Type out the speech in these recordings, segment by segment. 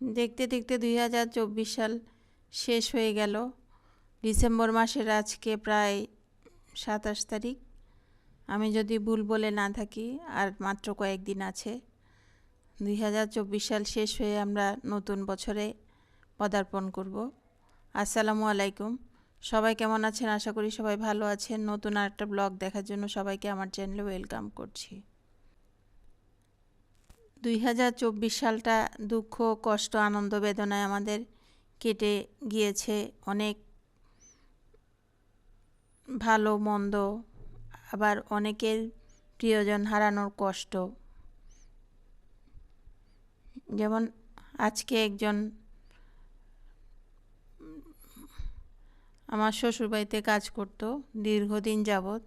দেখতে দেখতে দুই হাজার চব্বিশ সাল শেষ হয়ে গেল। ডিসেম্বর মাসের আজকে প্রায় সাতাশ তারিখ। আমি যদি ভুল বলে না থাকি, আর মাত্র কয়েকদিন আছে। দুই হাজার চব্বিশ সাল শেষ হয়ে আমরা নতুন বছরে পদার্পণ করব। আসসালামু আলাইকুম। সবাই কেমন আছেন? আশা করি সবাই ভালো আছেন। নতুন আরেকটা ব্লগ দেখার জন্য সবাইকে আমার চ্যানেলে ওয়েলকাম করছি। দুই হাজার চব্বিশ সালটা দুঃখ, কষ্ট, আনন্দ, বেদনায় আমাদের কেটে গিয়েছে অনেক ভালো, মন্দ, আবার অনেকের প্রিয়জন হারানোর কষ্ট। যেমন আজকে একজন আমার শ্বশুরবাড়িতে কাজ করতো দীর্ঘদিন যাবৎ।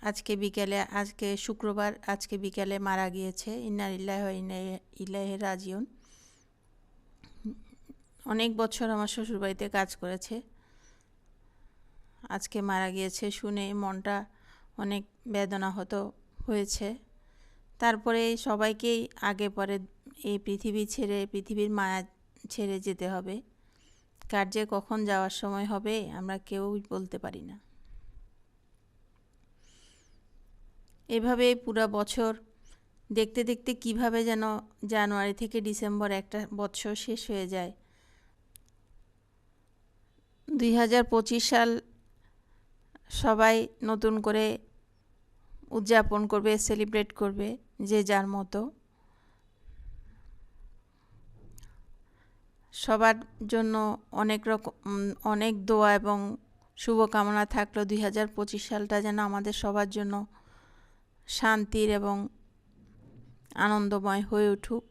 আজকে বিকেলে, আজকে শুক্রবার, আজকে বিকেলে মারা গিয়েছে। ইন্নার ইল্লাহ ইলাহ রাজিউন। অনেক বছর আমার শ্বশুরবাড়িতে কাজ করেছে। আজকে মারা গিয়েছে শুনে মনটা অনেক বেদনা হতো, হয়েছে। তারপরে সবাইকেই আগে পরে এই পৃথিবী ছেড়ে, পৃথিবীর মায়া ছেড়ে যেতে হবে। কার্যে কখন যাওয়ার সময় হবে, আমরা কেউই বলতে পারি না। এভাবে পুরো বছর দেখতে দেখতে কীভাবে যেন জানুয়ারি থেকে ডিসেম্বর একটা বছর শেষ হয়ে যায়। দুই হাজার পঁচিশ সাল সবাই নতুন করে উদযাপন করবে, সেলিব্রেট করবে যে যার মতো। সবার জন্য অনেক রকম, অনেক দোয়া এবং শুভকামনা থাকল। দুই হাজার পঁচিশ সালটা যেন আমাদের সবার জন্য শান্তির এবং আনন্দময় হয়ে উঠুক।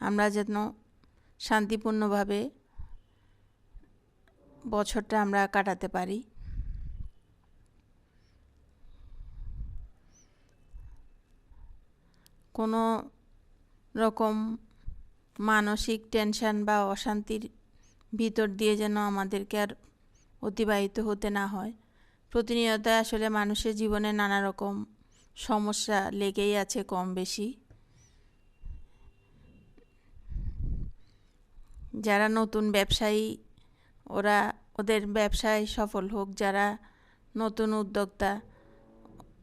আমরা যেন শান্তিপূর্ণভাবে বছরটা আমরা কাটাতে পারি। কোনো রকম মানসিক টেনশন বা অশান্তির ভিতর দিয়ে যেন আমাদেরকে আর অতিবাহিত হতে না হয়। প্রতিনিয়ত আসলে মানুষের জীবনে নানা রকম সমস্যা লেগেই আছে কম বেশি। যারা নতুন ব্যবসায়ী, ওরা ওদের ব্যবসায় সফল হোক, যারা নতুন উদ্যোক্তা,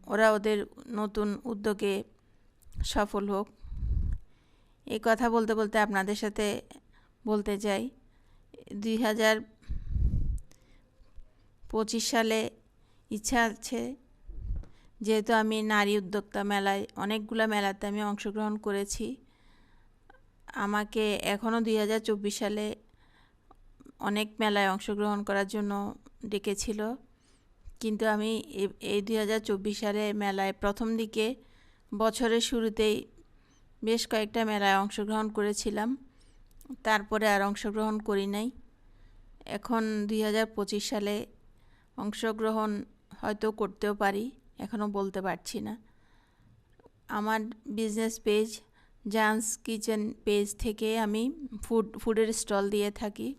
ওরা ওদের নতুন উদ্যোগে সফল হোক। এই কথা বলতে বলতে আপনাদের সাথে বলতে চাই দুই হাজার পঁচিশ সালে ইচ্ছা আছে যেহেতু আমি নারী উদ্যোক্তা মেলায় অনেকগুলো মেলাতে আমি অংশগ্রহণ করেছি, আমাকে এখনও দুই হাজার চব্বিশ সালে অনেক মেলায় অংশগ্রহণ করার জন্য ডেকেছিল। কিন্তু আমি এই দুই হাজার চব্বিশ সালে মেলায় প্রথম দিকে বছরের শুরুতেই বেশ কয়েকটা মেলায় অংশগ্রহণ করেছিলাম, তারপরে আর অংশগ্রহণ করি নাই। এখন দুই হাজার পঁচিশ সালে অংশগ্রহণ হয়তো করতেও পারি। এখনও বলতে পারছি না। আমার business page Jahns kitchen page থেকে আমি ফুড ফুডের স্টল দিয়ে থাকি।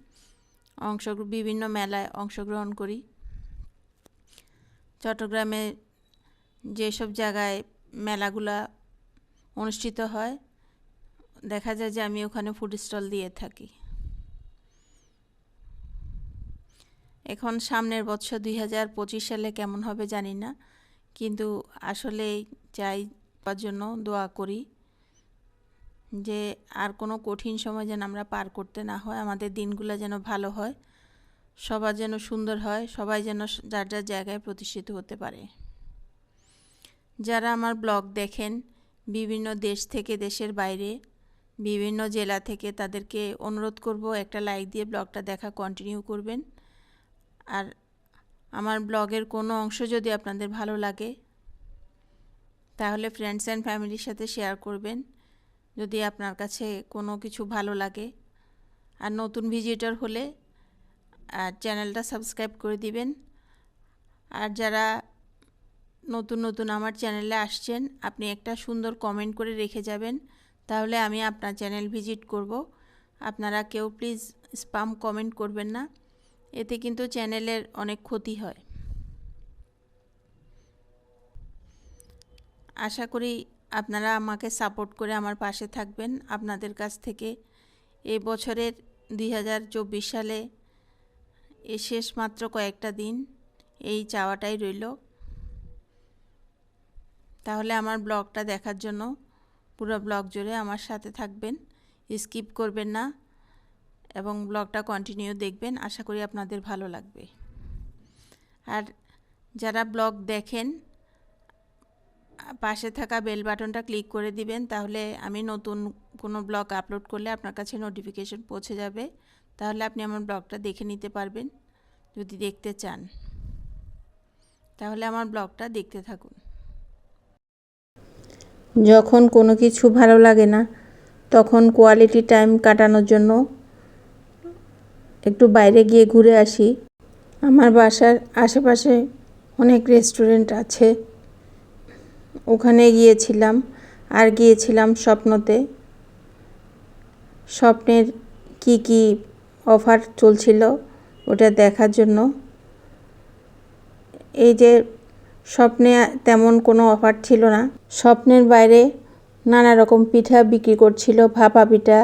অংশ বিভিন্ন মেলায় অংশগ্রহণ করি। চট্টগ্রামে যেসব জায়গায় মেলাগুলা অনুষ্ঠিত হয়, দেখা যায় যে আমি ওখানে ফুড স্টল দিয়ে থাকি। এখন সামনের বছর দুই হাজার পঁচিশ সালে কেমন হবে জানি না। কিন্তু আসলে চাই জন্য দোয়া করি যে আর কোনো কঠিন সময় যেন আমরা পার করতে না হয়, আমাদের দিনগুলো যেন ভালো হয়, সবার যেন সুন্দর হয়, সবাই যেন যার যার জায়গায় প্রতিষ্ঠিত হতে পারে। যারা আমার ব্লগ দেখেন, বিভিন্ন দেশ থেকে, দেশের বাইরে, বিভিন্ন জেলা থেকে, তাদেরকে অনুরোধ করব একটা লাইক দিয়ে ব্লগটা দেখা কন্টিনিউ করবেন। আর আমার ব্লগের কোনো অংশ যদি আপনাদের ভালো লাগে, তাহলে ফ্রেন্ডস অ্যান্ড ফ্যামিলির সাথে শেয়ার করবেন। যদি আপনার কাছে কোনো কিছু ভালো লাগে, আর নতুন ভিজিটর হলে, আর চ্যানেলটা সাবস্ক্রাইব করে দিবেন। আর যারা নতুন নতুন আমার চ্যানেলে আসছেন, আপনি একটা সুন্দর কমেন্ট করে রেখে যাবেন, তাহলে আমি আপনার চ্যানেল ভিজিট করব। আপনারা কেউ প্লিজ স্পাম কমেন্ট করবেন না। এতে কিন্তু চ্যানেলের অনেক ক্ষতি হয়। আশা করি আপনারা আমাকে সাপোর্ট করে আমার পাশে থাকবেন। আপনাদের কাছ থেকে এ বছরের দুই হাজার চব্বিশ সালে এ শেষ মাত্র কয়েকটা দিন এই চাওয়াটাই রইল। তাহলে আমার ব্লগটা দেখার জন্য পুরো ব্লগ জুড়ে আমার সাথে থাকবেন। স্কিপ করবেন না। এবং ব্লগটা কন্টিনিউ দেখবেন, আশা করি আপনাদের ভালো লাগবে। আর যারা ব্লগ দেখেন, পাশে থাকা বেল বাটনটা ক্লিক করে দিবেন, তাহলে আমি নতুন কোনো ব্লগ আপলোড করলে আপনার কাছে নোটিফিকেশন পৌঁছে যাবে। তাহলে আপনি আমার ব্লগটা দেখে নিতে পারবেন, যদি দেখতে চান। তাহলে আমার ব্লগটা দেখতে থাকুন। যখন কোনো কিছু ভালো লাগে না, তখন কোয়ালিটি টাইম কাটানোর জন্য একটু বাইরে গিয়ে ঘুরে আসি। আমার বাসার আশেপাশে অনেক রেস্টুরেন্ট আছে। ওখানে গিয়েছিলাম আর গিয়েছিলাম স্বপ্নতে। স্বপ্নের কি কি অফার চলছিল ওটা দেখার জন্য। এই যে স্বপ্নে তেমন কোনো অফার ছিল না। স্বপ্নের বাইরে নানা রকম পিঠা বিক্রি করছিল, ভাপা পিঠা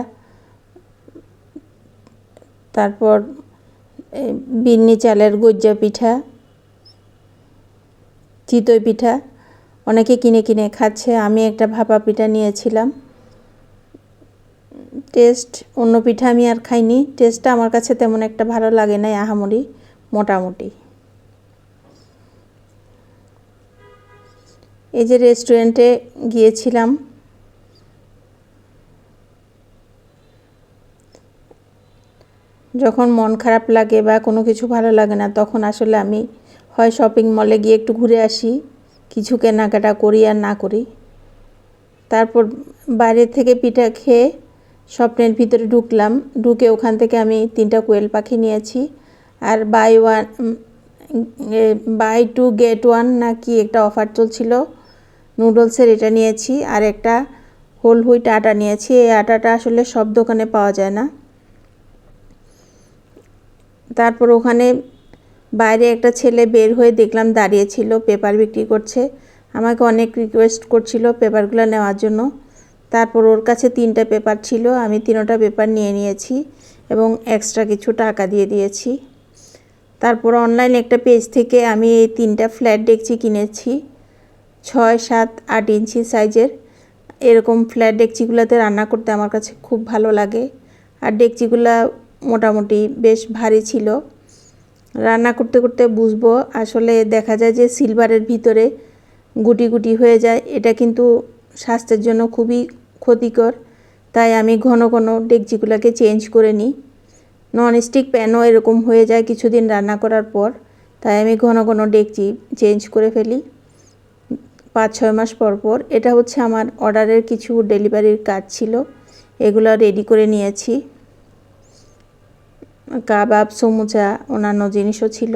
তারপর বিন্নি চালের গজ্জা পিঠা, চিতই পিঠা, অনেকে কিনে কিনে খাচ্ছে। আমি একটা ভাপা পিঠা নিয়েছিলাম। টেস্ট, অন্য পিঠা আমি আর খাইনি। টেস্টটা আমার কাছে তেমন একটা ভালো লাগে নাই, আহামরি, মোটামুটি। এই যে রেস্টুরেন্টে গিয়েছিলাম। যখন মন খারাপ লাগে বা কোনো কিছু ভালো লাগে না, তখন আসলে আমি হয় শপিং মলে গিয়ে একটু ঘুরে আসি, কিছু কেনাকাটা করি আর না করি। তারপর বাইরে থেকে পিঠা খেয়ে স্বপ্নের ভিতরে ঢুকলাম, ঢুকে ওখান থেকে আমি তিনটা কোয়েল পাখি নিয়েছি। আর by one by two get one না কি একটা অফার চলছিল নুডলসের এটা নিয়েছি। আর একটা হোল হুইট আটা নিয়েছি। এই আটাটা আসলে সব দোকানে পাওয়া যায় না। তারপর ওখানে বাইরে একটা ছেলে বের হয়ে দেখলাম দাঁড়িয়েছিল পেপার বিক্রি করছে। আমাকে অনেক রিকোয়েস্ট করছিল পেপারগুলো নেওয়ার জন্য। তারপর ওর কাছে তিনটা পেপার ছিল, আমি তিনোটা পেপার নিয়ে নিয়েছি এবং এক্সট্রা কিছু টাকা দিয়ে দিয়েছি। তারপর অনলাইন একটা পেজ থেকে আমি এই তিনটা ফ্ল্যাট ডেকচি কিনেছি। ছয়, সাত, আট ইঞ্চি সাইজের এরকম ফ্ল্যাট ডেকচিগুলোতে রান্না করতে আমার কাছে খুব ভালো লাগে। আর ডেকচিগুলো মোটামুটি বেশ ভারী ছিল। রান্না করতে করতে বুঝব, আসলে দেখা যায় যে সিলভারের ভিতরে গুটি গুটি হয়ে যায়, এটা কিন্তু স্বাস্থ্যের জন্য খুবই ক্ষতিকর। তাই আমি ঘন ঘন ডেকচিগুলোকে চেঞ্জ করে নিই। ননস্টিক প্যানও এরকম হয়ে যায় কিছুদিন রান্না করার পর, তাই আমি ঘন ঘন ডেকচি চেঞ্জ করে ফেলি। পাঁচ ছয় মাস পর পর এটা হচ্ছে আমার অর্ডারের কিছু ডেলিভারির কাজ ছিল, এগুলো রেডি করে নিয়েছি। কাবাব, সমুচা, অন্যান্য জিনিসও ছিল।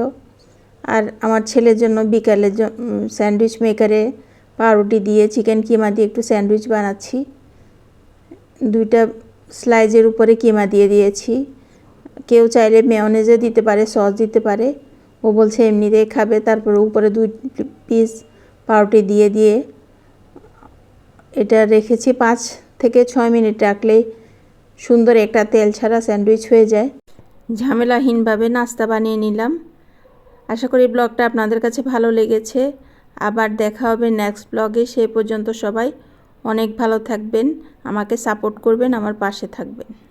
আর আমার ছেলের জন্য বিকালের স্যান্ডউইচ মেকারে পাউরুটি দিয়ে চিকেন কিমা দিয়ে একটু স্যান্ডউইচ বানাচ্ছি। দুইটা স্লাইজের উপরে কিমা দিয়ে দিয়েছি। কেউ চাইলে মেয়নেজে দিতে পারে সস দিতে পারে। ও বলছে এমনিতেই খাবে, তারপরে উপরে দুই পিস পাউরুটি দিয়ে দিয়ে এটা রেখেছি পাঁচ থেকে ছয় মিনিট রাখলেই সুন্দর একটা তেল ছাড়া স্যান্ডউইচ হয়ে যায়। ঝামেলাহীনভাবে নাস্তা বানিয়ে নিলাম। আশা করি ব্লগটা আপনাদের কাছে ভালো লেগেছে। আবার দেখা হবে নেক্সট ব্লগে। সেই পর্যন্ত সবাই অনেক ভালো থাকবেন, আমাকে সাপোর্ট করবেন, আমার পাশে থাকবেন।